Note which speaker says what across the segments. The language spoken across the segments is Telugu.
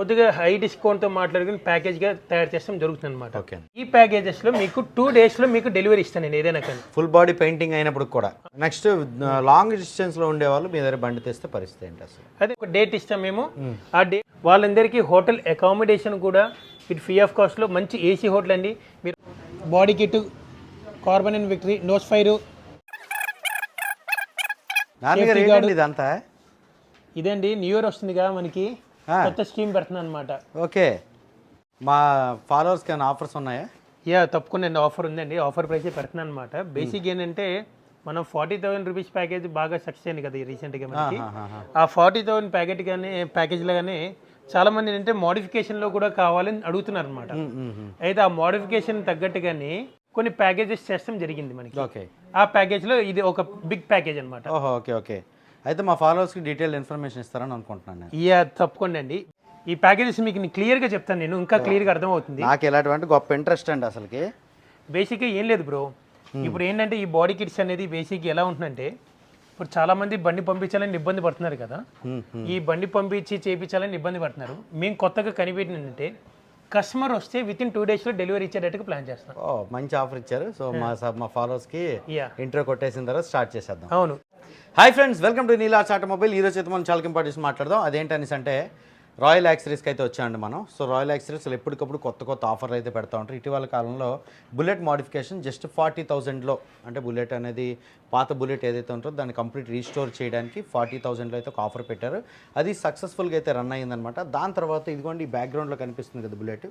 Speaker 1: కొద్దిగా హై డిస్కౌంట్తో మాట్లాడుకుని ప్యాకేజ్గా తయారు చేస్తాం జరుగుతుంది అనమాట
Speaker 2: ఓకే
Speaker 1: ఈ ప్యాకేజెస్లో మీకు టూ డేస్లో మీకు డెలివరీ ఇస్తాను నేను ఏదైనా కానీ.
Speaker 2: ఫుల్ బాడీ పెయింటింగ్ అయినప్పుడు కూడా. నెక్స్ట్ లాంగ్ డిస్టెన్స్లో ఉండేవాళ్ళు మీ దగ్గర బండి తెస్తే పరిస్థితి ఏంటి అసలు?
Speaker 1: అదే ఒక డేట్ ఇస్తాం మేము. ఆ డే వాళ్ళందరికీ హోటల్ అకామిడేషన్ కూడా ఇటు ఫ్రీ ఆఫ్ కాస్ట్లో మంచి ఏసీ హోటల్ అండి. మీరు body kit carbon and victory nose fire
Speaker 2: ఇదంతా?
Speaker 1: ఇదండి న్యూ ఇయర్ వస్తుందిగా మనకి. కొత్త స్కీమ్ పెడుతున్నాను అనమాట
Speaker 2: ఓకే. మా ఫాలోవర్స్కి ఏమైనా ఆఫర్స్ ఉన్నాయా?
Speaker 1: యా తప్పకుండా ఆఫర్ ఉందండి. ఆఫర్ ప్రైస్ పెడుతున్నాను అనమాట బేసిక్ ఏంటంటే మనం ఫార్టీ థౌసండ్ రూపీస్ ప్యాకేజ్ బాగా సక్సెస్ అయింది కదా రీసెంట్గా మనకి. ఆ ఫార్టీ థౌసండ్ ప్యాకెట్ కానీ ప్యాకేజ్లో కానీ చాలా మంది ఏంటంటే మోడిఫికేషన్లో కూడా కావాలని అడుగుతున్నారు అనమాట. అయితే ఆ మోడిఫికేషన్ తగ్గట్టుగానే కొన్ని ప్యాకేజెస్ చేస్తాం జరిగింది మనకి.
Speaker 2: ఓకే.
Speaker 1: ఆ ప్యాకేజ్లో ఇది ఒక బిగ్ ప్యాకేజ్ అనమాట
Speaker 2: ఓహో ఓకే ఓకే. అయితే మా ఫాలోవర్స్కి డీటెయిల్ ఇన్ఫర్మేషన్ ఇస్తారని అనుకుంటున్నాను నేను.
Speaker 1: యా తప్పకుండా అండి. ఈ ప్యాకేజెస్ మీకు క్లియర్గా చెప్తాను నేను ఇంకా క్లియర్గా అర్థమవుతుంది.
Speaker 2: నాకు ఇలాంటి గొప్ప ఇంట్రెస్ట్ అండి అసలుకి.
Speaker 1: బేసిక్గా ఏం లేదు బ్రో. ఇప్పుడు ఏంటంటే ఈ బాడీ కిట్స్ అనేది బేసిక్ ఎలా ఉంటుందంటే ఇప్పుడు చాలా మంది బండి పంపించాలని ఇబ్బంది పడుతున్నారు కదా. ఈ బండి పంపించి చేయించాలని ఇబ్బంది పడుతున్నారు. మేము కొత్తగా కనిపెట్టిందంటే కస్టమర్ వస్తే విత్ ఇన్ టూ డేస్లో డెలివరీ ఇచ్చేటట్టుగా ప్లాన్ చేస్తాం.
Speaker 2: ఓ మంచి ఆఫర్ ఇచ్చారు. సో మా మా ఫాలోవర్స్కి
Speaker 1: యా.
Speaker 2: ఇంట్రో కొట్టేసిన తర్వాత స్టార్ట్ చేసేద్దాం.
Speaker 1: అవును.
Speaker 2: Hi friends welcome to Neelas automobile ఈరోజు అయితే మనం చాలా ఇంపార్టెన్స్ మాట్లాడదాం. అదేంటనేసి అంటే రాయల్ యాక్సరీస్కి అయితే వచ్చామండి మనం. సో రాయల్ యాక్సరీస్ ఎప్పటికప్పుడు కొత్త కొత్త ఆఫర్లు అయితే పెడతా ఉంటారు. ఇటీవల కాలంలో బుల్లెట్ మోడిఫికేషన్ జస్ట్ ఫార్టీ థౌజండ్లో అంటే బుల్లెట్ అనేది పాత బుల్లెట్ ఏదైతే ఉంటుందో దాన్ని కంప్లీట్ రీస్టోర్ చేయడానికి ఫార్టీ థౌజండ్లో అయితే ఒక ఆఫర్ పెట్టారు. అది సక్సెస్ఫుల్గా అయితే రన్ అయ్యిందనమాట. దాని తర్వాత ఇదిగోండి ఈ బ్యాక్గ్రౌండ్లో కనిపిస్తుంది కదా బుల్లెట్.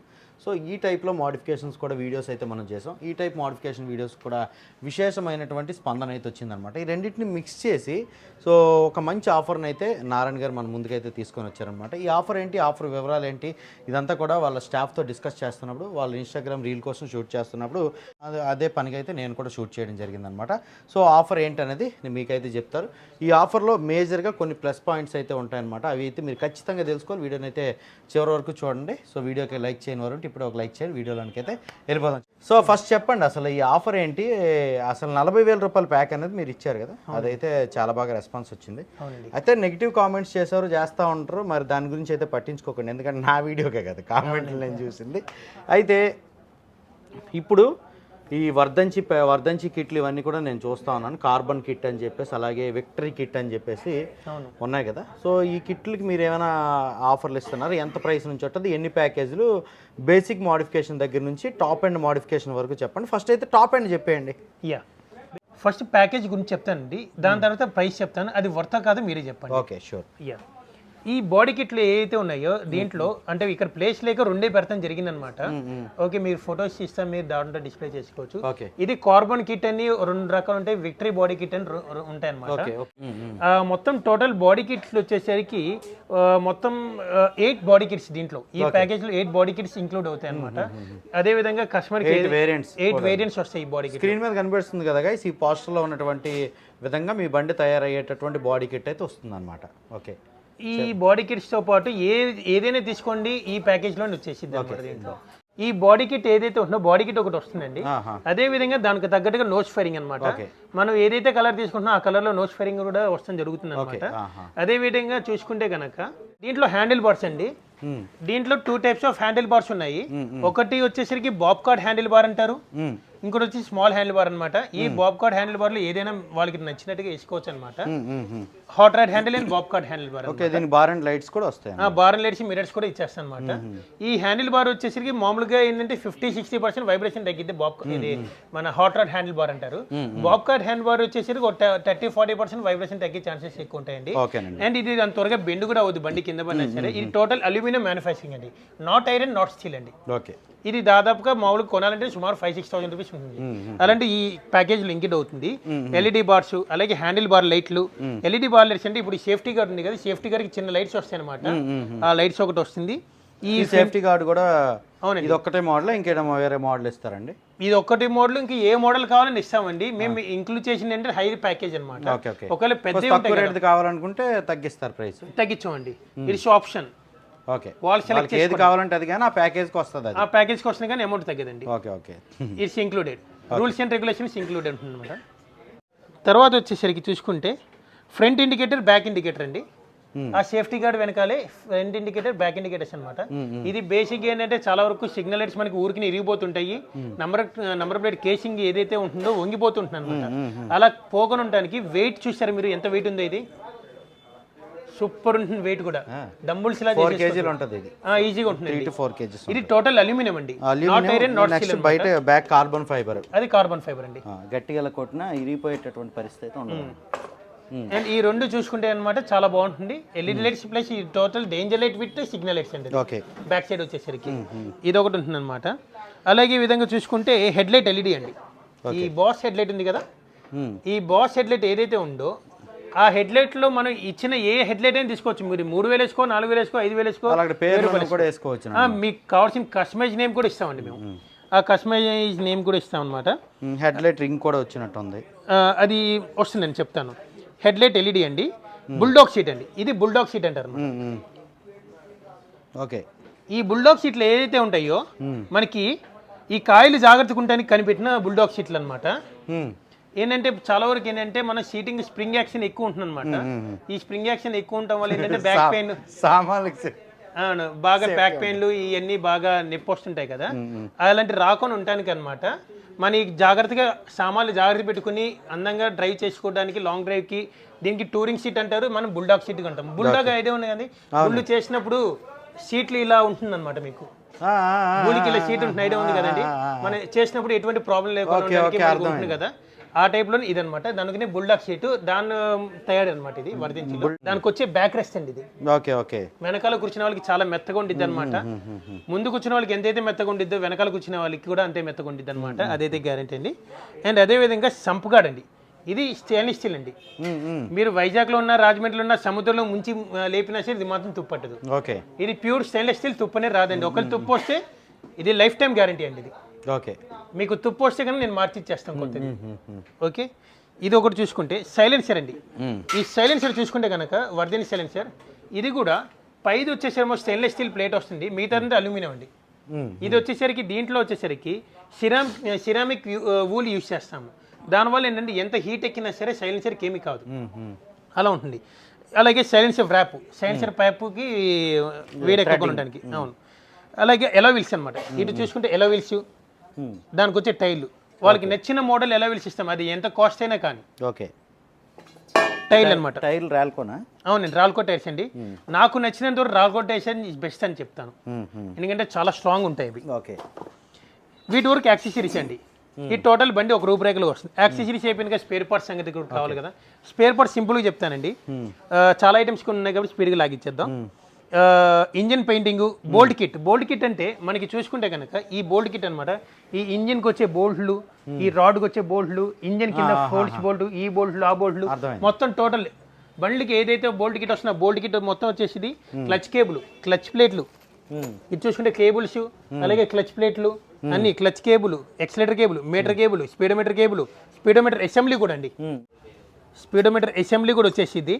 Speaker 2: సో ఈ టైప్లో మోడిఫికేషన్స్ కూడా వీడియోస్ అయితే మనం చేసాం. ఈ టైప్ మోడిఫికేషన్ వీడియోస్ కూడా విశేషమైనటువంటి స్పందన అయితే వచ్చిందనమాట. ఈ రెండింటిని మిక్స్ చేసి సో ఒక మంచి ఆఫర్ని అయితే నారాయణ గారు మన ముందుకైతే తీసుకొని వచ్చారనమాట. ఈ ఆఫర్ ఏంటి ఆఫర్ వివరాలు ఏంటి ఇదంతా కూడా వాళ్ళ స్టాఫ్తో డిస్కస్ చేస్తున్నప్పుడు వాళ్ళ ఇన్స్టాగ్రామ్ రీల్ కోసం షూట్ చేస్తున్నప్పుడు అదే అదే పనికి అయితే నేను కూడా షూట్ చేయడం జరిగిందనమాట. సో ఆఫర్ ఏంటనేది మీకైతే చెప్తారు. ఈ ఆఫర్లో మేజర్గా కొన్ని ప్లస్ పాయింట్స్ అయితే ఉంటాయన్నమాట. అవి అయితే మీరు ఖచ్చితంగా తెలుసుకోవాలి. వీడియోని అయితే చివరి వరకు చూడండి. సో వీడియోకి లైక్ చేయని వారు ఇప్పుడు ఒక లైక్ చేయండి. వీడియోలోనికి అయితే వెళ్ళిపోదాం. సో ఫస్ట్ చెప్పండి అసలు ఈ ఆఫర్ ఏంటి? అసలు నలభై వేల రూపాయల ప్యాక్ అనేది మీరు ఇచ్చారు కదా? అదైతే చాలా బాగా రెస్పాన్స్ వచ్చింది. అయితే నెగిటివ్ కామెంట్స్ చేశారు చేస్తూ ఉంటారు. మరి దాని గురించి అయితే పట్టించుకోకండి ఎందుకంటే నా వీడియోకే కదా కామెంట్లు నేను చూసింది. అయితే ఇప్పుడు ఈ వర్ధంచి వర్ధంచి కిట్లు ఇవన్నీ కూడా నేను చూస్తా ఉన్నాను. కార్బన్ కిట్ అని చెప్పేసి అలాగే విక్టరీ కిట్ అని చెప్పేసి ఉన్నాయి కదా. సో ఈ కిట్లకి మీరు ఏమైనా ఆఫర్లు ఇస్తున్నారు? ఎంత ప్రైస్ నుంచి ఉంటుంది ఎన్ని ప్యాకేజీలు? బేసిక్ మోడిఫికేషన్ దగ్గర నుంచి టాప్ ఎండ్ మోడిఫికేషన్ వరకు చెప్పండి. ఫస్ట్ అయితే టాప్ ఎండ్ చెప్పేయండి.
Speaker 1: యా. ఫస్ట్ ప్యాకేజ్ గురించి చెప్తానండి. దాని తర్వాత ప్రైస్ చెప్తాను. అది వర్త కాదు మీరే చెప్పండి.
Speaker 2: Okay sure.
Speaker 1: యా. ఈ బాడీ కిట్లు ఏవైతే ఉన్నాయో దీంట్లో అంటే ఇక్కడ ప్లేస్ లేక రెండే పెడతాం జరిగిందనమాట ఓకే మీరు ఫొటోస్ ఇస్తాం మీరు దాంట్లో డిస్ప్లే చేసుకోవచ్చు. ఇది కార్బన్ కిట్ అని రెండు రకాలు ఉంటాయి విక్టరీ బాడీ కిట్ అని ఉంటాయి అనమాట మొత్తం టోటల్ బాడీ కిట్స్ వచ్చేసరికి మొత్తం ఎయిట్ బాడీ కిట్స్ దీంట్లో. ఈ ప్యాకేజ్లో ఎయిట్ బాడీ కిట్స్ ఇంక్లూడ్ అవుతాయి అనమాట అదే విధంగా customer
Speaker 2: eight variants
Speaker 1: eight variants వస్తాయి ఈ బాడీ కిట్
Speaker 2: స్క్రీన్ మీద కనిపిస్తుంది కదా గైస్ ఈ పోస్టర్లో ఉన్నటువంటి విధంగా మీ బండి తయారయ్యేటటువంటి బాడీ కిట్ అయితే వస్తుంది అనమాట ఓకే.
Speaker 1: ఈ బాడీ కిట్స్తో పాటు ఏ ఏదైనా తీసుకోండి ఈ ప్యాకేజ్లో వచ్చేసింది దీంట్లో. ఈ బాడీ కిట్ ఏదైతే ఉంటుందో బాడీ కిట్ ఒకటి వస్తుందండి. అదే విధంగా దానికి తగ్గట్టుగా నోస్ ఫైరింగ్ అనమాట. మనం ఏదైతే కలర్ తీసుకుంటున్నా ఆ కలర్లో నోస్ ఫైరింగ్ కూడా వస్తాం జరుగుతుంది అనమాట. అదే విధంగా చూసుకుంటే కనుక దీంట్లో హ్యాండిల్ బార్స్ అండి. దీంట్లో two types of handle bars ఉన్నాయి. ఒకటి వచ్చేసరికి బాబ్ కార్డ్ హ్యాండిల్ బార్ అంటారు. ఇంకోటి వచ్చి స్మాల్ హ్యాండిల్ బార్ అనమాట ఈ బాబ్ కార్డ్ హ్యాండిల్ బార్లో ఏదైనా వాళ్ళకి నచ్చినట్టుగా వేసుకోవచ్చు అనమాట. Hot ride handle and bob card handle bar
Speaker 2: okay దీని బార్ అండ్ లైట్స్ కూడా వస్తాయి
Speaker 1: ఆ బార్ లైట్స్ మిరర్స్ కూడా ఇచ్చేస్తాను అనమాట ఈ హ్యాండిల్ బార్ వచ్చేసరికి మామూలుగా ఏంటంటే ఫిఫ్టీ సిక్స్టీ పర్సెంట్ వైబ్రేషన్ తగ్గిద్ది బాబ్ ఇది మన హాట్ రాడ్ హ్యాండిల్ బార్ అంటారు. బాబ్ కార్డ్ హ్యాండిల్ బార్ వచ్చేసరికి ఒక థర్టీ ఫార్టీ పర్సెంట్ వైబ్రేషన్ తగ్గే ఛాన్సెస్ ఎక్కువ ఉంటాయండి. అండ్ ఇది దాని త్వరగా బెండ్ కూడా అవుతుంది బండి కింద పడినా సరే. ఇది టోటల్ అల్యూమినియం మ్యానుఫ్యాక్చరింగ్ అండి. నాట్ ఐరన్ నాట్ స్టీల్ అండి.
Speaker 2: ఓకే.
Speaker 1: ఇది దాదాపుగా మామూలుగా కొనాలంటే సుమారు ఫైవ్ సిక్స్ థౌసండ్ రూపీస్ ఉంటుంది. అలాంటి ఈ ప్యాకేజ్ లింక్డ్ అవుతుంది. ఎల్ఈడి బార్స్ అలాగే హ్యాండిల్ బార్ లైట్లు ఎల్ఈడి బార్ లైట్స్ అంటే ఇప్పుడు సేఫ్టీ గార్డ్ ఉంది కదా సేఫ్టీ గార్డ్కి చిన్న లైట్స్ వస్తాయి అనమాట ఆ లైట్స్ ఒకటి వస్తుంది. ఈ
Speaker 2: సేఫ్టీ గార్డ్ కూడా
Speaker 1: అవునండి.
Speaker 2: ఇది ఒక్కటే మోడల్ ఇంకేదో వేరే మోడల్ ఇస్తారండి?
Speaker 1: ఇది ఒక్కటి మోడల్ ఇంకా ఏ మోడల్ కావాలని ఇస్తామండి. మేము ఇంక్లూడ్ చేసింది అంటే హై ప్యాకేజ్ అనమాట ఒకవేళ పెద్ద
Speaker 2: రేట్ కావాలనుకుంటే తగ్గిస్తారు ప్రైస్
Speaker 1: తగ్గించామండి. ఇది ఆప్షన్
Speaker 2: ఓకే.
Speaker 1: వాళ్ళు సెలెక్ట్
Speaker 2: ఏది కావాలంటే అది కానీ ఆ ప్యాకేజ్కి వస్తుంది
Speaker 1: ఆ ప్యాకేజ్కి వస్తుంది కానీ amount తగ్గదండి.
Speaker 2: Okay okay.
Speaker 1: It's included rules and regulations included ఉంటుందన్నమాట తర్వాత వచ్చేసరికి చూసుకుంటే ఫ్రంట్ ఇండికేటర్ బ్యాక్ ఇండికేటర్ అండి. ఆ సేఫ్టీ గార్డ్ వెనకాలే ఫ్రంట్ ఇండికేటర్ బ్యాక్ ఇండికేటర్స్ అన్నమాట. ఇది బేసిక్ ఏంటంటే చాలా వరకు సిగ్నల్ లైట్స్ మనకి ఊరికి ఇరిగిపోతుంటాయి. నంబర్ నంబర్ ప్లేట్ కేసింగ్ ఏదైతే ఉంటుందో వంగిపోతుంటుంది అనమాట అలా పోకుండా ఉండడానికి వెయిట్ చూసారు మీరు? ఎంత వెయిట్ ఉందో ఇది? సూపర్ ఉంటుంది వెయిట్ కూడా. డంబుల్స్
Speaker 2: ఫోర్ కేజీలు ఉంటుంది ఇది.
Speaker 1: ఈజీగా ఉంటుంది
Speaker 2: త్రీ టు ఫోర్ కేజీస్
Speaker 1: ఇది టోటల్ అల్యూమినియం అండి. నాట్ ఐరన్ నాట్
Speaker 2: బయట బ్యాక్ కార్బన్ ఫైబర్
Speaker 1: అది కార్బన్ ఫైబర్ అండి.
Speaker 3: గట్టిగా కొట్టినా ఇరిగిపోయేటటువంటి పరిస్థితి అయితే ఉండదు.
Speaker 1: అండ్ ఈ రెండు చూసుకుంటే అన్నమాట చాలా బాగుంటుంది. ఎల్ఈడి లైట్స్ ప్లస్ ఈ total danger light with signal lights అండి
Speaker 2: ఓకే
Speaker 1: బ్యాక్ సైడ్ వచ్చేసరికి. ఇది ఒకటి ఉంటుంది అనమాట అలాగే ఈ విధంగా చూసుకుంటే హెడ్ లైట్ ఎల్ఈడి అండి. ఈ బాస్ హెడ్ లైట్ ఉంది కదా? ఈ బాస్ హెడ్ లైట్ ఏదైతే ఉందో ఆ హెడ్ లైట్లో మనం ఇచ్చిన ఏ హెడ్ లైట్ అయినా తీసుకోవచ్చు. మీరు మూడు వేలు వేసుకో నాలుగు వేలు వేసుకో ఐదు వేలు వేసుకో
Speaker 2: అలాగే పేరు కూడా వేసుకోవచ్చు
Speaker 1: మీకు కావాల్సిన కస్టమైజ్ నేమ్ కూడా ఇస్తామండి మేము. ఆ కస్టమైజ్ నేమ్ కూడా ఇస్తాం అనమాట
Speaker 2: హెడ్ లైట్ రింగ్ కూడా వచ్చినట్టు ఉంది
Speaker 1: అది వస్తుంది నేను చెప్తాను. హెడ్ లైట్ ఎల్ఈడి అండి. బుల్డాగ్ సీట్ అండి. ఇది బుల్డాగ్ సీట్ అంటారు.
Speaker 2: ఓకే.
Speaker 1: ఈ బుల్డాగ్ సీట్లు ఏదైతే ఉంటాయో మనకి ఈ కాయలు జాగ్రత్తగా ఉండడానికి కనిపెట్టిన బుల్డాగ్ సీట్లు అనమాట ఏంటంటే చాలా వరకు ఏంటంటే మన సీటింగ్ స్ప్రింగ్ యాక్షన్ ఎక్కువ ఉంటుంది అనమాట ఈ స్ప్రింగ్ యాక్షన్ ఎక్కువ ఉండటం వల్ల ఏంటంటే బ్యాక్ పెయిన్
Speaker 2: సామాన్లకి
Speaker 1: అవును బాగా బ్యాక్ పెయిన్లు ఇవన్నీ బాగా నొప్పి వస్తుంటాయి కదా. అలాంటి రాకుండా ఉండటానికి అనమాట మన జాగ్రత్తగా సామాన్లు జాగ్రత్త పెట్టుకుని అందంగా డ్రైవ్ చేసుకోవడానికి లాంగ్ డ్రైవ్కి దీనికి టూరింగ్ సీట్ అంటారు మనం బుల్డాగ్ సీట్ అంటాం. బుల్డాగ్ ఐడియా ఉంది కానీ బుల్లు చేసినప్పుడు సీట్లు ఇలా ఉంటుంది అనమాట మీకు బూలికి ఇలా సీట్ ఉంటుంది ఐడియా ఉంది కదండి. మనం చేసినప్పుడు ఎటువంటి ప్రాబ్లం లేకుండా ఉంటుంది కదా. ఆ టైప్లో ఇదనమాట దానికి బుల్డాగ్ సీట్ దాని తయారు అనమాట ఇది వర్ధించి దానికి వచ్చే బ్యాక్ రెస్ట్ అండి ఇది.
Speaker 2: Okay okay.
Speaker 1: వెనకాల కూర్చున్న వాళ్ళకి చాలా మెత్తగా ఉండిద్ది అనమాట ముందు కూర్చున్న వాళ్ళకి ఎంతైతే మెత్తగా ఉండిద్దో వెనకాల కూర్చున్న వాళ్ళకి కూడా అంతే మెత్తగా ఉండిద్ది అనమాట అదైతే గ్యారంటీ అండి. అండ్ అదే విధంగా సంపుగాడ్ అండి. ఇది స్టెయిన్లెస్ స్టీల్ అండి. మీరు వైజాగ్లో ఉన్న రాజమండ్రిలో ఉన్న సముద్రంలో ముంచి లేపినా సరే ఇది మాత్రం తుప్పట్టదు
Speaker 2: ఓకే.
Speaker 1: ఇది ప్యూర్ స్టెయిన్లెస్ స్టీల్ తుప్పనే రాదండి. ఒకళ్ళు తుప్పు వస్తే ఇది లైఫ్ టైం గ్యారంటీ అండి ఇది.
Speaker 2: ఓకే.
Speaker 1: మీకు తుప్పు వస్తే కనుక నేను మార్చి ఇచ్చేస్తాను కొత్తది. ఓకే. ఇది ఒకటి చూసుకుంటే సైలెన్సర్ అండి. ఈ సైలెన్సర్ చూసుకుంటే కనుక వర్ధిని సైలెన్సర్. ఇది కూడా పైది వచ్చేసరికి స్టెయిన్లెస్ స్టీల్ ప్లేట్ వస్తుంది. మిగతా అల్యూమినియం అండి. ఇది వచ్చేసరికి దీంట్లో వచ్చేసరికి సిరామ్ సిరామిక్ వూల్ యూస్ చేస్తాము. దానివల్ల ఏంటంటే ఎంత హీట్ ఎక్కినా సరే సైలెన్సర్కి ఏమీ కాదు. అలా ఉంటుంది. అలాగే సైలెన్సర్ వ్రాప్. సైలెన్సర్ పైపుకి వేడి ఎక్కకుండా ఉండడానికి. అవును. అలాగే ఎలా వీల్స్ అనమాట ఇటు చూసుకుంటే ఎలా వీల్స్ దానికి వచ్చే టైర్లు వాళ్ళకి నచ్చిన మోడల్ ఎలా ఇస్తాం? అది ఎంత కాస్ట్ అయినా కానీ.
Speaker 2: ఓకే
Speaker 1: టైర్లు అనమాట
Speaker 3: టైర్లు రాలుకోనా
Speaker 1: అవునండి రాల్కో టైర్స్ అండి. నాకు నచ్చినంత వరకు రాల్కో టైర్స్ బెస్ట్ అని చెప్తాను. ఎందుకంటే చాలా స్ట్రాంగ్ ఉంటాయి ఇవి.
Speaker 3: ఓకే
Speaker 1: వీటి వరకు యాక్సెసరీస్ అండి. ఈ టోటల్ బండి ఒక రూపురేఖలో వస్తుంది. యాక్సెసరీస్ అయిపోయిన స్పేర్ పార్ట్స్ సంగతి కూడా కావాలి కదా. స్పేర్ పార్ట్స్ సింపుల్గా చెప్తానండి. చాలా ఐటమ్స్ కొన్ని ఉన్నాయి కాబట్టి స్పీడ్గా లాగిచ్చేద్దాం. Engine painting bolt kit. Bolt kit అంటే మనకి చూసుకుంటే కనుక ఈ బోల్ట్ కిట్ అన్నమాట. ఈ ఇంజిన్కి వచ్చే బోల్ట్లు ఈ రాడ్కి వచ్చే బోల్ట్లు ఇంజిన్ కింద ఫోల్డ్స్ బోల్ట్ ఈ బోల్ట్లు ఆ బోల్ట్లు
Speaker 2: అర్థమైంది.
Speaker 1: మొత్తం టోటల్. బండికి ఏదైతే బోల్ట్ కిట్ వస్తుందో బోల్ట్ కిట్ మొత్తం వచ్చేసి క్లచ్ కేబుల్ క్లచ్ ప్లేట్లు. ఇది చూసుకుంటే కేబుల్స్ అలాగే క్లచ్ ప్లేట్లు అన్ని clutch cable accelerator cable meter cable speedometer cable speedometer assembly కూడా అండి. స్పీడోమీటర్ అసెంబ్లీ కూడా వచ్చేసింది.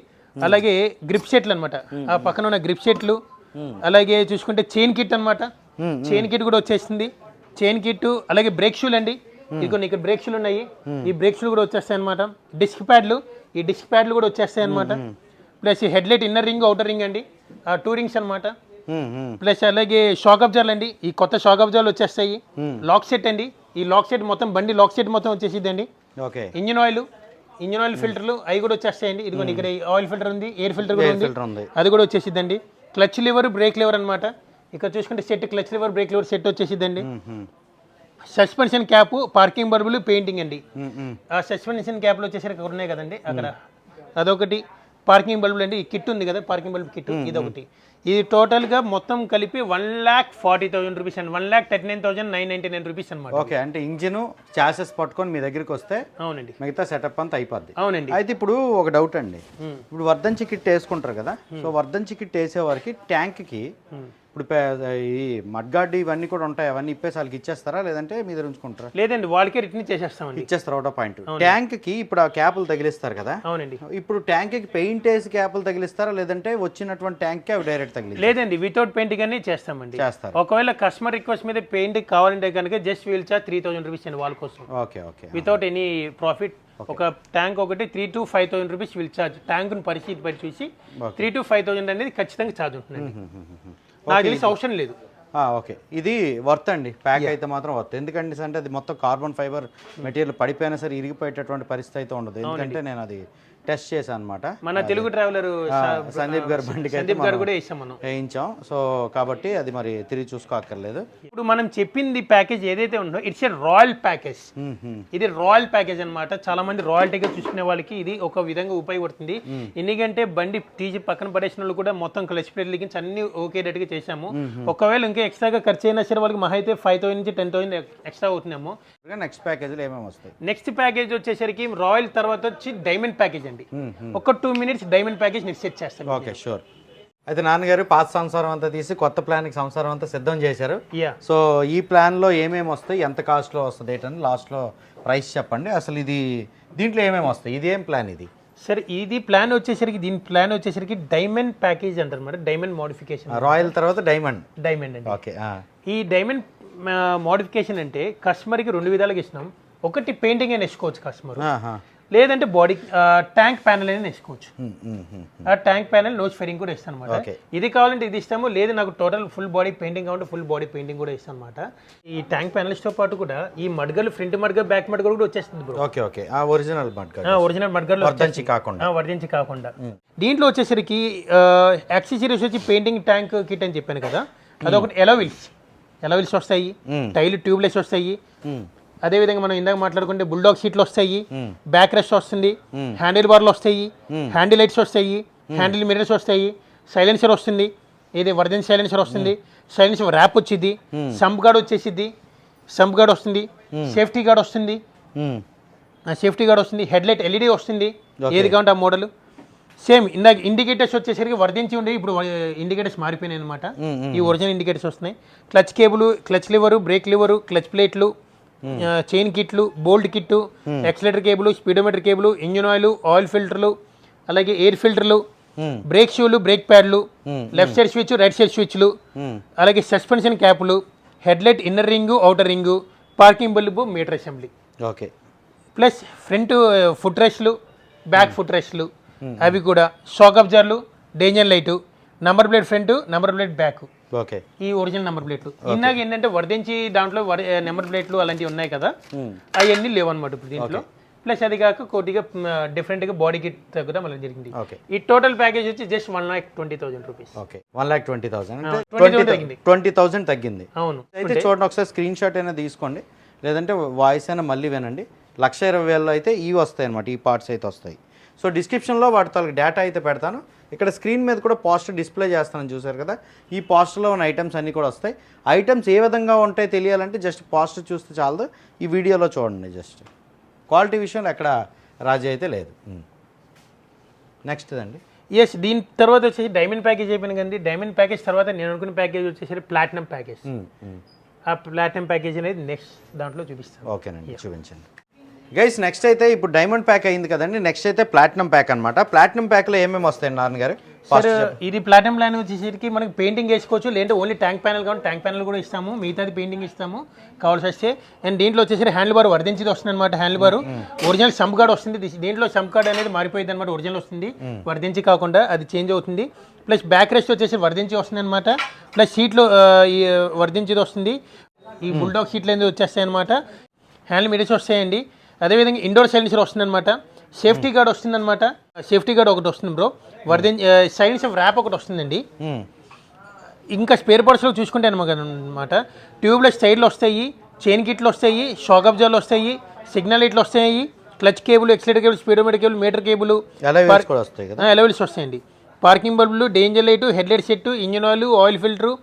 Speaker 1: అలాగే గ్రిప్ సెట్లు అనమాట ఆ పక్కన ఉన్న గ్రిప్ సెట్లు అలాగే చూసుకుంటే చైన్ కిట్ అన్నమాట. చైన్ కిట్ కూడా వచ్చేసింది. చైన్ కిట్ అలాగే బ్రేక్ షూలు అండి. ఇదిగోండి ఇక్కడ బ్రేక్ షూలు ఉన్నాయి. ఈ బ్రేక్ షూలు కూడా వచ్చేస్తాయి అనమాట డిస్క్ ప్యాడ్లు ఈ డిస్క్ ప్యాడ్లు కూడా వచ్చేస్తాయి అనమాట ప్లస్ ఈ headlight inner ring outer ring అండి. ఆ టూ రింగ్స్ అనమాట ప్లస్ అలాగే షాక్ అబ్జర్లు అండి. ఈ కొత్త షాక్ అబ్జర్లు వచ్చేస్తాయి. లాక్ సెట్ అండి. ఈ లాక్ సెట్ మొత్తం బండి లాక్ సెట్ మొత్తం వచ్చేసిద్దండి.
Speaker 2: Okay
Speaker 1: engine oil engine oil ఫిల్టర్లు అవి కూడా వచ్చేస్తాయండి. ఇదిగోండి ఇక్కడ ఆయిల్ ఫిల్టర్ ఉంది ఎయిర్ ఫిల్టర్ కూడా ఉంది. అది కూడా వచ్చేసిద్దండి. క్లచ్ లివర్ బ్రేక్ లివర్ అన్నమాట. ఇక్కడ చూసుకుంటే set clutch lever brake lever set వచ్చేసిద్దండి. Suspension cap parking bulb painting అండి. ఆ సస్పెన్షన్ క్యాప్లు వచ్చేసరికి ఉన్నాయి కదండి అక్కడ. అదొకటి. పార్కింగ్ బల్బులు అండి ఈ కిట్ ఉంది కదా పార్కింగ్ బల్బ్ కిట్ ఇదొకటి. ఇది టోటల్గా మొత్తం కలిపి one lakh forty thousand rupees అండి. One lakh thirty nine thousand nine ninety nine rupees అనమాట
Speaker 2: ఓకే అంటే ఇంజిన్ చాసెస్ పట్టుకొని మీ దగ్గరికి వస్తే
Speaker 1: అవునండి.
Speaker 2: మిగతా సెటప్ అంతా అయిపోద్ది.
Speaker 1: అవునండి.
Speaker 2: అయితే ఇప్పుడు ఒక డౌట్ అండి. ఇప్పుడు వర్ధంచి కిట్ వేసుకుంటారు కదా సో వర్ధంచి కిట్ వేసే వారికి ట్యాంక్కి ఇప్పుడు ఈ మడ్గాడ్ ఇవన్నీ కూడా ఉంటాయి. అవన్నీ ఇప్పేసి వాళ్ళకి ఇచ్చేస్తారా? లేదంటే మీ దగ్గర ఉంచుకుంటారా?
Speaker 1: లేదండి వాళ్ళకే రిటర్న్ చేసేస్తామండి
Speaker 2: ఇచ్చేస్తారు అవుట్ పాయింట్ ట్యాంక్కి ఇప్పుడు ఆ క్యాపులు తగిలిస్తారు కదా?
Speaker 1: అవునండి.
Speaker 2: ఇప్పుడు ట్యాంక్కి పెయింట్ వేసి క్యాపులు తగిలిస్తారా? లేదంటే వచ్చినటువంటి ట్యాంక్కి అవి డైరెక్ట్ తగిలి
Speaker 1: లేదండి వితౌట్ పెయింటింగ్ అనే చేస్తామండి.
Speaker 2: చేస్తారు.
Speaker 1: ఒకవేళ కస్టమర్ రిక్వెస్ట్ మీద పెయింట్ కావాలంటే కనుక just we'll charge three thousand rupees అండి వాళ్ళ కోసం.
Speaker 2: Okay okay
Speaker 1: without any profit ఒక ట్యాంక్ ఒకటి three to five thousand rupees will charge ట్యాంక్ను పరిస్థితి బట్టి చూసి త్రీ టు ఫైవ్ థౌసండ్ అనేది ఖచ్చితంగా ఛార్జ్ ఉంటుందండి. నాకు తెలిసి అవసరం లేదు.
Speaker 2: ఓకే. ఇది వర్త్ అండి. ప్యాక్ అయితే మాత్రం వర్త్ ఎందుకంటే అంటే అది మొత్తం కార్బన్ ఫైబర్ మెటీరియల్ పడిపోయినా సరే ఇరిగిపోయేటటువంటి పరిస్థితి అయితే ఉండదు. ఎందుకంటే నేను అది టెస్ట్ చేశాను అనమాట
Speaker 1: మన తెలుగు ట్రావెలర్
Speaker 2: సందీప్ గారి అయితే
Speaker 1: సందీప్ గారు కూడా వేసాం మనం
Speaker 2: వేయించాం. సో కాబట్టి అది మరి తిరిగి చూసుకోక్కర్లేదు.
Speaker 1: ఇప్పుడు మనం చెప్పింది ప్యాకేజ్ ఏదైతే ఉందో ఇట్స్ ఏ రాయల్ ప్యాకేజ్ ఇది రాయల్ ప్యాకేజ్ అన్నమాట. చాలా మంది రాయల్టీగా చూసుకునే వాళ్ళకి ఇది ఒక విధంగా ఉపయోగపడుతుంది. ఎందుకంటే బండి తీసి పక్కన పడేసిన వాళ్ళు కూడా మొత్తం క్లచ్ ప్లేట్ లిగించి అన్ని ఓకే రేట్గా చేసాము ఒకవేళ ఇంకా ఎక్స్ట్రాగా ఖర్చు అయినా సరే వాళ్ళకి మహా అయితే ఫైవ్ థౌసండ్ నుంచి టెన్ థౌసండ్ ఎక్స్ట్రా అవుతుందేమో.
Speaker 2: నెక్స్ట్ ప్యాకేజీలో ఏమేమి వస్తాయి?
Speaker 1: నెక్స్ట్ ప్యాకేజ్ వచ్చేసరికి రాయల్ తర్వాత వచ్చి డైమండ్ ప్యాకేజ్ అండి. ఒక టూ మినిట్స్ డైమండ్ ప్యాకేజ్ నేను సెట్ చేస్తాను.
Speaker 2: ఓకే షూర్ అయితే నాన్నగారు పాత సంసారం అంతా తీసి కొత్త ప్లాన్కి సంసారం అంతా సిద్ధం చేశారు. సో ఈ ప్లాన్లో ఏమేమి వస్తాయి? ఎంత కాస్ట్లో వస్తుంది? ఏంటని లాస్ట్లో ప్రైస్ చెప్పండి. అసలు ఇది దీంట్లో ఏమేమి వస్తాయి? ఇది ఏం ప్లాన్ ఇది?
Speaker 1: సరే ఇది ప్లాన్ వచ్చేసరికి దీని ప్లాన్ వచ్చేసరికి డైమండ్ ప్యాకేజ్ అంటారు అనమాట డైమండ్ మోడిఫికేషన్
Speaker 2: రాయల్ తర్వాత డైమండ్
Speaker 1: డైమండ్ అండి.
Speaker 2: ఓకే
Speaker 1: ఈ డైమండ్ మోడిఫికేషన్ అంటే కస్టమర్కి రెండు విధాలుగా ఇస్తున్నాం. ఒకటి పెయింటింగ్ అయినా వేసుకోవచ్చు కస్టమర్ లేదంటే బాడీ ట్యాంక్ ప్యానల్ అయినా వేసుకోవచ్చు ఆ ట్యాంక్ ప్యానల్ నోస్ ఫెరింగ్ కూడా ఇస్తాను అనమాట. ఇది కావాలంటే ఇది ఇస్తాము లేదు నాకు టోటల్ ఫుల్ బాడీ పెయింటింగ్ కావాలంటే ఫుల్ బాడీ పెయింటింగ్ కూడా ఇస్తాను అనమాట ఈ ట్యాంక్ ప్యానల్స్తో పాటు కూడా ఈ మడ్గలు ఫ్రంట్ మడ్గ బ్యాక్ మడ్గలు కూడా వచ్చేస్తుంది బ్రో.
Speaker 2: Okay okay. ఆ ఒరిజినల్
Speaker 1: ఒరిజినల్ మడ్గలు
Speaker 2: వర్ధంచి కాకుండా.
Speaker 1: వర్ధించి కాకుండా. దీంట్లో వచ్చేసరికి యాక్సెసరీస్ వచ్చి పెయింటింగ్ ట్యాంక్ కిట్ అని చెప్పాను కదా. అదొకటి ఎలవిల్స్. ఎలవిల్స్ వస్తాయి. టైల్ ట్యూబ్లెస్ వస్తాయి. అదేవిధంగా మనం ఇందాక మాట్లాడుకుంటే బుల్డాగ్ సీట్లు వస్తాయి బ్యాక్ రెస్ట్ వస్తుంది హ్యాండిల్ బార్లు వస్తాయి హ్యాండిల్ లైట్స్ వస్తాయి హ్యాండిల్ మిరర్స్ వస్తాయి సైలెన్సర్ వస్తుంది ఇది వర్జన్ సైలెన్సర్ వస్తుంది సైలెన్సర్ ర్యాప్ వచ్చింది సంప్ గార్డ్ వచ్చేసిద్ది సంప్ గార్డ్ వస్తుంది సేఫ్టీ గార్డ్ వస్తుంది సేఫ్టీ గార్డ్ వస్తుంది హెడ్లైట్ ఎల్ఈడి వస్తుంది ఏది కావాలంటే ఆ మోడల్ సేమ్ ఇందాక ఇండికేటర్స్ వచ్చేసరికి వర్ధించి ఉండి ఇప్పుడు ఇండికేటర్స్ మారిపోయినాయి అనమాట ఈ ఒరిజినల్ ఇండికేటర్స్ వస్తున్నాయి. Clutch cable clutch lever brake lever clutch ప్లేట్లు చైన్ కిట్లు bolt kit accelerator cable speedometer cable engine oil oil ఫిల్టర్లు అలాగే ఎయిర్ ఫిల్టర్లు బ్రేక్ షూలు brake ప్యాడ్లు left side switch right side స్విచ్లు అలాగే suspension క్యాపులు headlight inner ring outer ring parking bulb meter assembly
Speaker 2: okay
Speaker 1: plus front foot రెస్ట్లు back foot రెస్ట్లు అవి కూడా shock అబ్జర్లు danger light number plate front number plate back
Speaker 2: okay.
Speaker 1: ఈ ఒరిజినల్ నెంబర్ ప్లేట్లు. ఇందాక ఏంటంటే వర్ధించి దాంట్లో నెంబర్ ప్లేట్లు అలాంటివి ఉన్నాయి కదా అవన్నీ లేవు అనమాట ఇప్పుడు దీంట్లో. ప్లస్ అది కాక కొద్దిగా డిఫరెంట్గా బాడీ కిట్ తగ్గడం అలా జరిగింది. ఈ టోటల్ ప్యాకేజ్ వచ్చి just one lakh twenty thousand rupees.
Speaker 2: Okay. One lakh twenty thousand. అంటే
Speaker 1: 20,000 తగ్గింది.
Speaker 2: ట్వంటీ థౌసండ్ తగ్గింది.
Speaker 1: అవును.
Speaker 2: అయితే చూడండి ఒకసారి స్క్రీన్ షాట్ అయినా తీసుకోండి. లేదంటే వాయిస్ అయినా మళ్ళీ వినండి. లక్ష ఇరవై వేలలో అయితే ఇవి వస్తాయి అనమాట ఈ పార్ట్స్ అయితే వస్తాయి. సో డిస్క్రిప్షన్లో వాటి తాలూకు డేటా అయితే పెడతాను. ఇక్కడ స్క్రీన్ మీద కూడా పాస్టర్ డిస్ప్లే చేస్తానని చూసారు కదా. ఈ పాస్టర్లో ఉన్న ఐటమ్స్ అన్నీ కూడా వస్తాయి. ఐటమ్స్ ఏ విధంగా ఉంటాయి తెలియాలంటే జస్ట్ పాస్టర్ చూస్తే చాలదు. ఈ వీడియోలో చూడండి జస్ట్. క్వాలిటీ విషయంలో ఎక్కడ రాజీ అయితే లేదు. నెక్స్ట్ అండి
Speaker 1: ఎస్ దీని తర్వాత వచ్చేసి డైమండ్ ప్యాకేజ్ అయిపోయింది కానీ డైమండ్ ప్యాకేజ్ తర్వాత నేను అనుకున్న ప్యాకేజ్ వచ్చేసరికి ప్లాటినం ప్యాకేజ్ ఆ ప్లాటినం ప్యాకేజ్ అనేది నెక్స్ట్ దాంట్లో చూపిస్తాను.
Speaker 2: ఓకేనండి చూపించండి. గైస్ నెక్స్ట్ అయితే ఇప్పుడు డైమండ్ ప్యాక్ అయింది కదండి. నెక్స్ట్ అయితే ప్లాటినం ప్యాక్ అనమాట ప్లాటినం ప్యాక్లో ఏమేమి వస్తాయి నాన్నగారు
Speaker 1: సార్ ఇది ప్లాటినం లైన్ వచ్చేసరికి మనకి పెయింటింగ్ వేసుకోవచ్చు లేదంటే ఓన్లీ ట్యాంక్ ప్యానల్ కాబట్టి ట్యాంక్ ప్యానల్ కూడా ఇస్తాము. మిగతాది పెయింటింగ్ ఇస్తాము. కావాల్సి వస్తే అండ్ దీంట్లో వచ్చేసరికి హ్యాండిల్ బార్ వర్ధించిది వస్తుంది అనమాట handle bar original sump guard వస్తుంది. దీంట్లో సంప్ కార్డ్ అనేది మారిపోయింది అనమాట ఒరిజినల్ వస్తుంది. వర్ధించి కాకుండా అది చేంజ్ అవుతుంది. ప్లస్ బ్యాక్ రెస్ట్ వచ్చేసి వర్ధించి వస్తుంది అనమాట ప్లస్ సీట్లో ఈ వర్ధించిది వస్తుంది. ఈ బుల్డాగ్ సీట్లు అనేది వచ్చేస్తాయి అనమాట హ్యాండిల్ మిడిల్స్ వస్తాయండి. అదేవిధంగా ఇండోర్ సైలెన్సర్ వస్తుంది అనమాట సేఫ్టీ గార్డ్ వస్తుంది అనమాట సేఫ్టీ గార్డ్ ఒకటి వస్తుంది బ్రో వర్ధన్ సైన్స్ ఆఫ్ ర్యాప్ ఒకటి వస్తుందండి. ఇంకా స్పేర్ పార్ట్స్లో చూసుకుంటే అనమాట ట్యూబ్లెస్ సైడ్లు వస్తాయి చైన్ కిట్లు వస్తాయి షాక్ అబ్జర్లు వస్తాయి సిగ్నల్ లైట్లు వస్తాయి clutch cable accelerator cable speedometer cable meter cable alloy wheels వస్తాయండి. పార్కింగ్ బల్బులు danger light headlight set engine oil oil filter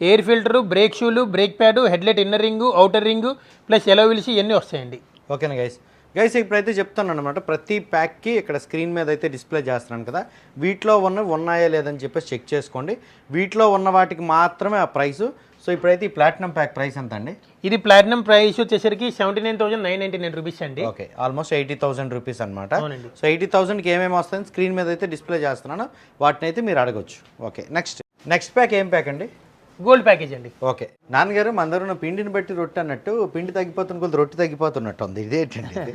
Speaker 1: air filter brake షూలు brake pad headlight inner ring outer ring plus alloy wheels ఇవన్నీ వస్తాయండి.
Speaker 2: ఓకేనా గైస్ గైస్ ఇప్పుడైతే చెప్తాను అనమాట ప్రతి ప్యాక్కి ఇక్కడ స్క్రీన్ మీద అయితే డిస్ప్లే చేస్తున్నాను కదా. వీటిలో ఉన్నవి ఉన్నాయా లేదని చెప్పేసి చెక్ చేసుకోండి. వీటిలో ఉన్న వాటికి మాత్రమే ఆ ప్రైస్ సో ఇప్పుడైతే ఈ ప్లాటినం ప్యాక్ ప్రైస్ ఎంత అండి?
Speaker 1: ఇది ప్లాటినం ప్రైస్ వచ్చేసరికి seventy nine thousand nine ninety nine rupees అండి.
Speaker 2: Okay. Almost eighty thousand rupees అనమాట. సో ఎయిటీ థౌసండ్కి ఏమేమి వస్తాయని స్క్రీన్ మీద అయితే డిస్ప్లే చేస్తున్నాను. వాటిని అయితే మీరు అడగొచ్చు. ఓకే నెక్స్ట్ నెక్స్ట్ ప్యాక్ ఏం ప్యాక్ అండి?
Speaker 1: గోల్డ్ ప్యాకేజ్ అండి
Speaker 2: ఓకే నాన్నగారు అందరూ పిండిని బట్టి రొట్టె అన్నట్టు పిండి తగ్గిపోతున్న కొద్ది రొట్టె తగ్గిపోతున్నట్టు ఉంది ఇదేంటండి ఇది?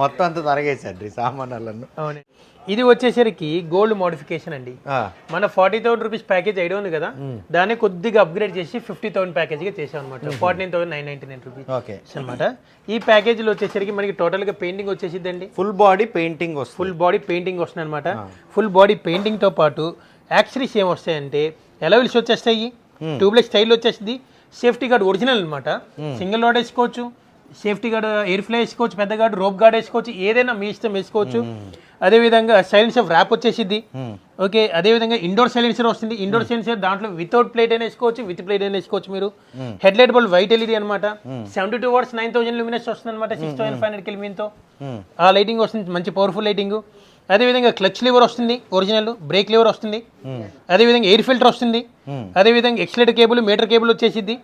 Speaker 2: మొత్తం అంతా తరగేసండి సామాన్యాలను
Speaker 1: అవునండి ఇది వచ్చేసరికి గోల్డ్ మోడిఫికేషన్ అండి మన forty thousand rupees package idea ఉంది కదా దాన్ని కొద్దిగా అప్గ్రేడ్ చేసి ఫిఫ్టీ థౌసండ్ ప్యాకేజ్గా చేసాం అనమాట forty nine thousand nine ninety nine rupees
Speaker 2: okay
Speaker 1: అనమాట ఈ ప్యాకేజీలో వచ్చేసరికి మనకి టోటల్గా పెయింటింగ్ వచ్చేసిద్దండి
Speaker 2: ఫుల్ బాడీ పెయింటింగ్ వస్తుంది
Speaker 1: ఫుల్ బాడీ పెయింటింగ్ వస్తుంది అనమాట ఫుల్ బాడీ పెయింటింగ్తో పాటు యాక్సరీస్ ఏం వస్తాయంటే ఎలవెల్స్ వచ్చేస్తాయి ట్యూబ్లెస్ స్టైల్ వచ్చేస్తుంది సేఫ్టీ గార్డ్ ఒరిజినల్ అనమాట సింగిల్ రాడ్ వేసుకోవచ్చు సేఫ్టీ గార్డ్ ఎయిర్ ఫ్లై వేసుకోవచ్చు పెద్ద గార్డ్ రోప్ గార్డ్ వేసుకోవచ్చు ఏదైనా మీ ఇష్టం వేసుకోవచ్చు. అదేవిధంగా సైలెన్స్ ఆఫ్ ర్యాప్ వచ్చేసిద్ది. ఓకే అదేవిధంగా ఇండోర్ సైలెన్సర్ వస్తుంది. ఇండోర్ సైలెన్సర్ దాంట్లో వితౌట్ ప్లేట్ అయినా వేసుకోవచ్చు విత్ ప్లేట్ అయినా వేసుకోవచ్చు మీరు. Head light bulb white LED అనమాట seventy two words nine thousand luminous వస్తుంది అనమాట సిక్స్ థౌసండ్ ఫైవ్ హండ్రెడ్ కెల్విన్తో ఆ లైటింగ్ వస్తుంది మంచి పవర్ఫుల్ లైటింగ్ అదేవిధంగా క్లచ్ లివర్ వస్తుంది ఒరిజినల్ బ్రేక్ లివర్ వస్తుంది. అదేవిధంగా ఎయిర్ ఫిల్టర్ వస్తుంది. అదేవిధంగా ఎక్స్లేటర్ కేబుల్ మీటర్ కేబుల్ వచ్చేసిద్ది.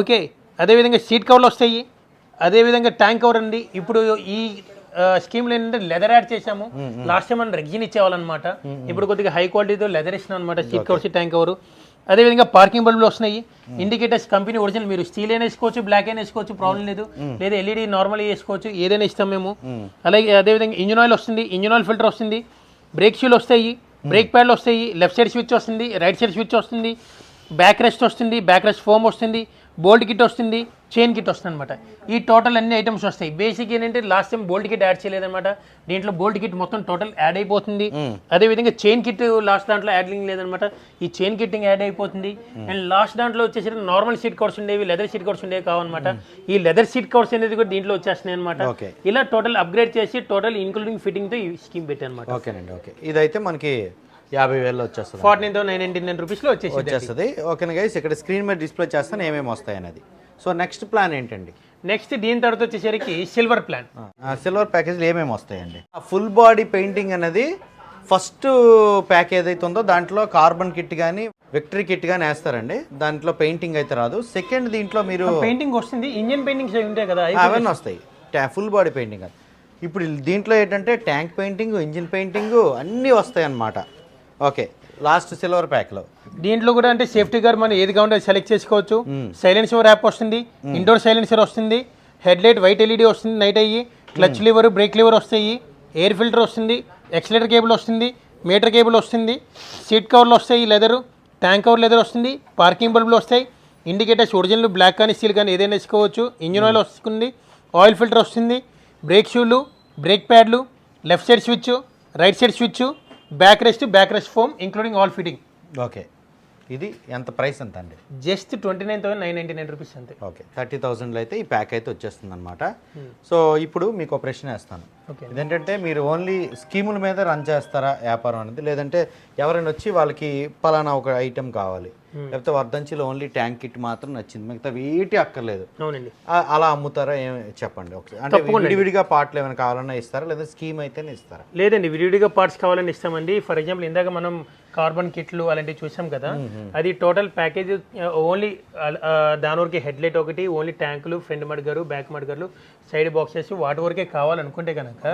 Speaker 1: ఓకే. అదేవిధంగా సీట్ కవర్లు వస్తాయి. అదేవిధంగా ట్యాంక్ కవర్ అండి. ఇప్పుడు ఈ స్కీమ్లో ఏంటంటే లెదర్ యాడ్ చేసాము లాస్ట్ టైం మనం రెగ్జిన్ ఇచ్చేవాళ్ళనమాట. ఇప్పుడు కొద్దిగా హై క్వాలిటీతో లెదర్ ఇస్తున్నాం అనమాట సీట్ కవర్స్ ట్యాంక్ కవర్. అదేవిధంగా పార్కింగ్ బల్బులు వస్తున్నాయి. ఇండికేటర్స్ కంపెనీ ఒరిజినల్ మీరు స్టీల్ అయినా వేసుకోవచ్చు బ్లాక్ అయినా వేసుకోవచ్చు ప్రాబ్లం లేదు. లేదా ఎల్ఈడి నార్మల్ వేసుకోవచ్చు ఏదైనా ఇస్తాం మేము. అలాగే అదేవిధంగా ఇంజిన్ ఆయిల్ వస్తుంది ఇంజిన్ ఆయిల్ ఫిల్టర్ వస్తుంది బ్రేక్ షూలు వస్తాయి బ్రేక్ ప్యాడ్లు వస్తాయి లెఫ్ట్ సైడ్ స్విచ్ వస్తుంది రైట్ సైడ్ స్విచ్ వస్తుంది బ్యాక్ రెస్ట్ వస్తుంది బ్యాక్ రెస్ట్ ఫోమ్ వస్తుంది బోల్ట్ కిట్ వస్తుంది చైన్ కిట్ వస్తుంది అనమాట ఈ టోటల్ అన్ని ఐటమ్స్ వస్తాయి. బేసిక్ ఏంటంటే last time bolt kit add చేయలేదన్నమాట. దీంట్లో బోల్ట్ కిట్ మొత్తం టోటల్ యాడ్ అయిపోతుంది. అదే విధంగా చైన్ కిట్ లాస్ట్ దాంట్లో యాడింగ్ లేదనమాట ఈ చైన్ కిట్టింగ్ యాడ్ అయిపోతుంది. అండ్ లాస్ట్ దాంట్లో వచ్చేసరికి నార్మల్ సీట్ కవర్స్ ఉండేవి లెదర్ సీట్ కవర్స్ ఉండేవి కావన్నమాట. ఈ లెదర్ సీట్ కవర్స్ అనేది కూడా దీంట్లో వచ్చేస్తున్నాయి అనమాట. ఇలా టోటల్ అప్గ్రేడ్ చేసి టోటల్ ఇంక్లూడింగ్ ఫిట్టింగ్తో ఈ స్కీమ్ పెట్టాను అనమాట
Speaker 2: ఓకేనండి ఓకే ఇదైతే మనకి యాభై వేలు వచ్చేస్తుంది
Speaker 1: forty nine nine ninety nine రూపీస్లో వచ్చేసి
Speaker 2: వచ్చేస్తుంది. ఓకేనా గైస్ ఇక్కడ స్క్రీన్ మీద డిస్ప్లే చేస్తాను ఏమేమి వస్తాయి అనేది సో నెక్స్ట్ ప్లాన్ ఏంటండి?
Speaker 1: నెక్స్ట్ దీని తర్వాత వచ్చేసరికి సిల్వర్ ప్లాన్
Speaker 2: సిల్వర్ ప్యాకేజ్లో ఏమేమి వస్తాయండి? ఫుల్ బాడీ పెయింటింగ్ అనేది ఫస్ట్ ప్యాక్ ఏదైతే ఉందో దాంట్లో కార్బన్ కిట్ కానీ విక్టరీ కిట్ కానీ వేస్తారండి. దాంట్లో పెయింటింగ్ అయితే రాదు. సెకండ్ దీంట్లో మీరు
Speaker 1: పెయింటింగ్ వస్తుంది. ఇంజిన్ పెయింటింగ్స్ అవి ఉంటాయి కదా అవి
Speaker 2: అవన్నీ వస్తాయి. ఫుల్ బాడీ పెయింటింగ్ ఇప్పుడు దీంట్లో ఏంటంటే ట్యాంక్ పెయింటింగ్ ఇంజిన్ పెయింటింగ్ అన్నీ వస్తాయి అన్నమాట ఓకే. Last silver ప్యాక్లో.
Speaker 1: దీంట్లో కూడా అంటే సేఫ్టీ గార్ మనం ఏది కావాలంటే సెలెక్ట్ చేసుకోవచ్చు. సైలెన్సర్ యాప్ వస్తుంది ఇండోర్ సైలెన్సర్ వస్తుంది హెడ్ లైట్ వైట్ ఎల్ఈడి వస్తుంది నైట్ అయ్యి క్లచ్ లివర్ బ్రేక్ లివర్ వస్తాయి ఎయిర్ ఫిల్టర్ వస్తుంది ఎక్సలేటర్ కేబుల్ వస్తుంది మీటర్ కేబుల్ వస్తుంది సీట్ కవర్లు వస్తాయి లెదరు ట్యాంక్ కవర్ లెదర్ వస్తుంది పార్కింగ్ బల్బులు వస్తాయి ఇండికేటర్స్ ఒరిజినల్ బ్లాక్ కానీ స్టీల్ కానీ ఏదైనా వేసుకోవచ్చు ఇంజిన్ ఆయిల్ వస్తుంది ఆయిల్ ఫిల్టర్ వస్తుంది బ్రేక్ షూలు brake ప్యాడ్లు left side switch right side switch back rest back rest foam including all fitting
Speaker 2: okay. ఇది ఎంత ప్రైస్ ఎంత అండి
Speaker 1: just twenty nine thousand nine ninety nine rupees అంతే.
Speaker 2: ఓకే. థర్టీ థౌజండ్లో అయితే ఈ ప్యాక్ అయితే వచ్చేస్తుంది అనమాట సో ఇప్పుడు మీకు ఒక ప్రశ్న వేస్తాను.
Speaker 1: ఓకే.
Speaker 2: ఇదేంటంటే మీరు ఓన్లీ స్కీముల మీద రన్ చేస్తారా వ్యాపారం అనేది? లేదంటే ఎవరైనా వచ్చి వాళ్ళకి పలానా ఒక ఐటెం కావాలి. లేకపోతే వర్ధంచిలో ఓన్లీ ట్యాంక్ కిట్ మాత్రం నచ్చింది. మిగతా వేటి అక్కర్లేదు.
Speaker 1: అవునండి.
Speaker 2: అలా అమ్ముతారా ఏం చెప్పండి ఒకసారి. అంటే విడివిడిగా పాటలు ఏమైనా కావాలన్నా ఇస్తారా? లేదా స్కీమ్ అయితేనే ఇస్తారా?
Speaker 1: లేదండి విడివిడిగా పార్ట్స్ కావాలని ఇస్తామండి. ఫర్ ఎగ్జాంపుల్ ఇందాక మనం కార్బన్ కిట్లు అలాంటివి చూసాం కదా. అది టోటల్ ప్యాకేజ్ ఓన్లీ దాని వరకే హెడ్ లైట్ ఒకటి ఓన్లీ ట్యాంకులు ఫ్రంట్ మడ్గరు బ్యాక్ మడ్గర్లు సైడ్ బాక్సెస్ వాటి వరకే కావాలనుకుంటే కనుక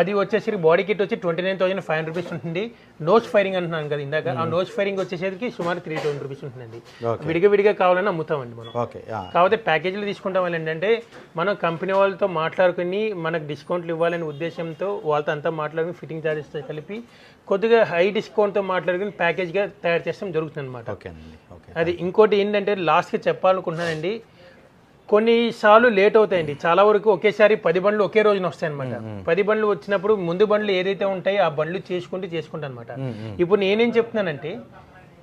Speaker 1: అది వచ్చేసరికి బాడీ కిట్ వచ్చి twenty nine thousand five hundred rupees ఉంటుంది. నోస్ ఫైరింగ్ అంటున్నాను కదా ఇందాక. ఆ నోస్ ఫైరింగ్ వచ్చేసరికి సుమారు త్రీ థౌసండ్ రూపీస్ ఉంటుందండి. విడిగా విడిగా కావాలని అమ్ముతామండి మనం.
Speaker 2: ఓకే
Speaker 1: కాకపోతే ప్యాకేజీలు తీసుకుంటాం వల్ల ఏంటంటే మనం కంపెనీ వాళ్ళతో మాట్లాడుకుని మనకు డిస్కౌంట్లు ఇవ్వాలనే ఉద్దేశంతో వాళ్ళతో అంతా మాట్లాడుకుని ఫిట్టింగ్ ఛార్జెస్తో కలిపి కొద్దిగా హై డిస్కౌంట్తో మాట్లాడుకుని ప్యాకేజ్గా తయారు చేస్తాం జరుగుతుంది అనమాట అది ఇంకోటి ఏంటంటే లాస్ట్కి చెప్పాలనుకుంటున్నానండి కొన్నిసార్లు లేట్ అవుతాయండి. చాలా వరకు ఒకేసారి పది బండ్లు ఒకే రోజున వస్తాయి అనమాట పది బండ్లు వచ్చినప్పుడు ముందు బండ్లు ఏదైతే ఉంటాయో ఆ బండ్లు చేసుకుంటూ చేసుకుంటా అనమాట ఇప్పుడు నేనేం చెప్తున్నానంటే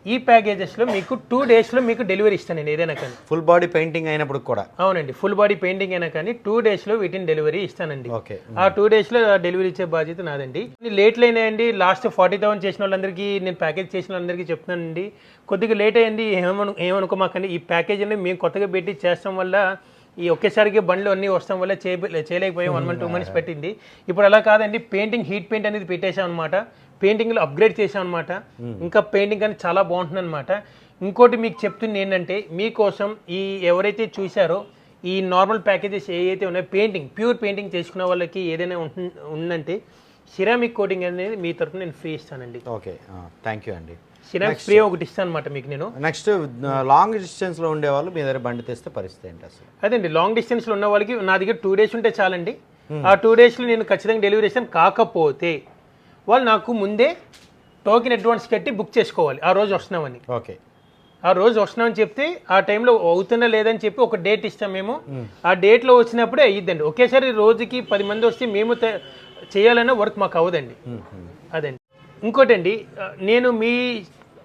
Speaker 1: ఈ ప్యాకేజెస్లో మీకు టూ డేస్లో మీకు డెలివరీ ఇస్తాను నేను ఏదైనా కానీ.
Speaker 2: ఫుల్ బాడీ పెయింటింగ్ అయినప్పుడు కూడా.
Speaker 1: అవునండి ఫుల్ బాడీ పెయింటింగ్ అయినా కానీ టూ డేస్లో వీటిని డెలివరీ ఇస్తానండి.
Speaker 2: ఓకే.
Speaker 1: ఆ టూ డేస్లో డెలివరీ ఇచ్చే బాధ్యత నాదండి. లేట్లు అయినాయండి లాస్ట్ ఫార్టీ థౌసండ్ చేసిన వాళ్ళందరికీ నేను ప్యాకేజ్ చేసిన వాళ్ళందరికీ చెప్తున్నానండి. కొద్దిగా లేట్ అయ్యింది ఏమను ఏమనుకోమాకండి ఈ ప్యాకేజ్ అనేది మేము కొత్తగా పెట్టి చేస్తాం వల్ల ఈ ఒకేసారికి బండ్లు అన్నీ వస్తాం వల్ల చేయ చేయలేకపోయాం. వన్ మంత్ టూ మంత్స్ పెట్టింది. ఇప్పుడు అలా కాదండి పెయింటింగ్ హీట్ పెయింట్ అనేది పెట్టేశాం అనమాట పెయింటింగ్లో అప్గ్రేడ్ చేసాం అనమాట ఇంకా పెయింటింగ్ అనేది చాలా బాగుంటుంది అనమాట ఇంకోటి మీకు చెప్తుంది ఏంటంటే మీకోసం ఈ ఎవరైతే చూశారో ఈ నార్మల్ ప్యాకేజెస్ ఏవైతే ఉన్నాయో పెయింటింగ్ ప్యూర్ పెయింటింగ్ చేసుకున్న వాళ్ళకి ఏదైనా ఉందంటే సిరామిక్ కోటింగ్ అనేది మీ తరఫున నేను ఫ్రీ ఇస్తానండి.
Speaker 2: ఓకే. థ్యాంక్ యూ అండి.
Speaker 1: సిరామిక్ ఫ్రీ ఒకటి ఇస్తాను అనమాట మీకు నేను.
Speaker 2: నెక్స్ట్ లాంగ్ డిస్టెన్స్లో ఉండేవాళ్ళు మీ దగ్గర బండి తెస్తే పరిస్థితి ఏంటి అసలు?
Speaker 1: అదండి లాంగ్ డిస్టెన్స్లో ఉన్న వాళ్ళకి నా దగ్గర టూ డేస్ ఉంటే చాలండి. ఆ టూ డేస్లో నేను ఖచ్చితంగా డెలివరీ ఇస్తాను కాకపోతే వాళ్ళు నాకు ముందే టోకెన్ అడ్వాన్స్ కట్టి బుక్ చేసుకోవాలి. ఆ రోజు వస్తున్నామని.
Speaker 2: ఓకే.
Speaker 1: ఆ రోజు వస్తున్నామని చెప్తే ఆ టైంలో అవుతున్నా లేదని చెప్పి ఒక డేట్ ఇస్తాం మేము. ఆ డేట్లో వచ్చినప్పుడే అయ్యిద్దండి. ఒకేసారి రోజుకి పది మంది వస్తే మేము చేయాలన్న వర్క్ మాకు అవ్వదండి. అదండి. ఇంకోటండి నేను మీ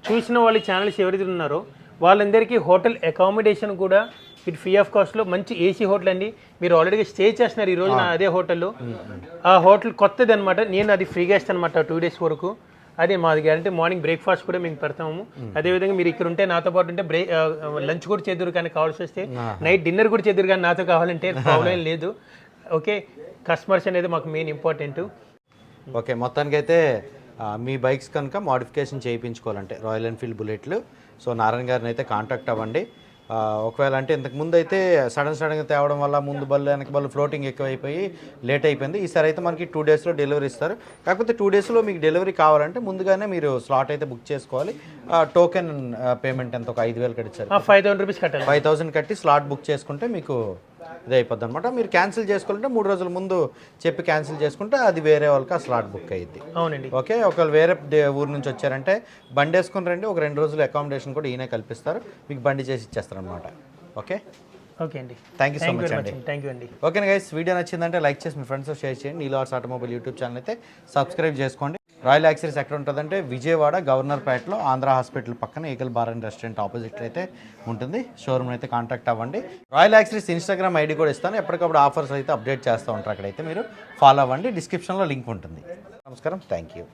Speaker 1: చూసిన వాళ్ళ ఛానల్స్ ఎవరైతే ఉన్నారో వాళ్ళందరికీ హోటల్ అకామిడేషన్ కూడా ఇటు ఫ్రీ ఆఫ్ కాస్ట్లో మంచి ఏసీ హోటల్ అండి. మీరు ఆల్రెడీ స్టే చేస్తున్నారు ఈ రోజు నా అదే హోటల్లో. ఆ హోటల్ కొత్తది అనమాట నేను అది ఫ్రీగా ఇస్తాను అనమాట టూ డేస్ వరకు. అదే మాది గ్యారంటీ మార్నింగ్ బ్రేక్ఫాస్ట్ కూడా మేము పెడతాము. అదేవిధంగా మీరు ఇక్కడ ఉంటే నాతో పాటు ఉంటే బ్రేక్ లంచ్ కూడా చేద్దరు కానీ కావాల్సి వస్తే నైట్ డిన్నర్ కూడా చేద్దరు కానీ నాతో కావాలంటే ప్రాబ్లం లేదు. ఓకే కస్టమర్స్ అనేది మాకు మెయిన్ ఇంపార్టెంట్.
Speaker 2: ఓకే మొత్తానికైతే ఆ, మీ బైక్స్ కనుక మోడిఫికేషన్ చేయించుకోవాలంటే రాయల్ ఎన్ఫీల్డ్ బుల్లెట్లు. సో నారాయణ గారిని అయితే కాంటాక్ట్ అవ్వండి. ఒకవేళ అంటే ఇంతకు ముందు అయితే సడన్ సడన్గా తేవడం వల్ల ముందు బళ్ళు వెనక బళ్ళు ఫ్లోటింగ్ ఎక్కువైపోయి లేట్ అయిపోయింది. ఈసారి అయితే మనకి టూ డేస్లో డెలివరీ ఇస్తారు. కాకపోతే టూ డేస్లో మీకు డెలివరీ కావాలంటే ముందుగానే మీరు స్లాట్ అయితే బుక్ చేసుకోవాలి. టోకెన్ పేమెంట్ ఎంత? ఒక ఐదు వేలు కట్టించారు
Speaker 1: ఫైవ్ థౌసండ్ రూపీస్ కట్టాలి.
Speaker 2: ఫైవ్ థౌసండ్ కట్టి స్లాట్ బుక్ చేసుకుంటే మీకు ఇది అయిపోద్ది అనమాట మీరు క్యాన్సిల్ చేసుకోవాలంటే మూడు రోజుల ముందు చెప్పి క్యాన్సిల్ చేసుకుంటే అది వేరే వాళ్ళకి ఆ స్లాట్ బుక్ అయ్యిద్ది
Speaker 1: అవునండి.
Speaker 2: ఓకే? ఒకవేళ వేరే ఊరు నుంచి వచ్చారంటే బండి వేసుకుని రండి. ఒక రెండు రోజులు అకామిడేషన్ కూడా ఈయనే కల్పిస్తారు. మీకు బండి చేసి ఇచ్చేస్తారు అనమాట ఓకే?
Speaker 1: ఓకే అండి.
Speaker 2: థ్యాంక్ యూ సో మచ్ అండి.
Speaker 1: థ్యాంక్ యూ అండి.
Speaker 2: ఓకే గైస్ వీడియో నచ్చిందంటే లైక్ చేసి మీ ఫ్రెండ్స్ షేర్ చేయండి. నీలో ఆర్ట్స్ ఆటోమొబైల్ యూట్యూబ్ ఛానల్ అయితే సబ్స్క్రైబ్ చేసుకోండి. రాయల్ యాక్సరీస్ ఎక్కడ ఉంటుందంటే విజయవాడ గవర్నర్ పేటలో ఆంధ్ర హాస్పిటల్ పక్కన ఏకల్ బార్ అండ్ రెస్టారెంట్ ఆపోజిట్ అయితే ఉంటుంది. షోరూమ్ అయితే కాంటాక్ట్ అవ్వండి. రాయల్ యాక్సరీస్ ఇన్స్టాగ్రామ్ ఐడి కూడా ఇస్తాను. ఎప్పటికప్పుడు ఆఫర్స్ అయితే అప్డేట్ చేస్తూ ఉంటారు అక్కడైతే మీరు. ఫాలో అవ్వండి. డిస్క్రిప్షన్లో లింక్ ఉంటుంది. నమస్కారం. Thank you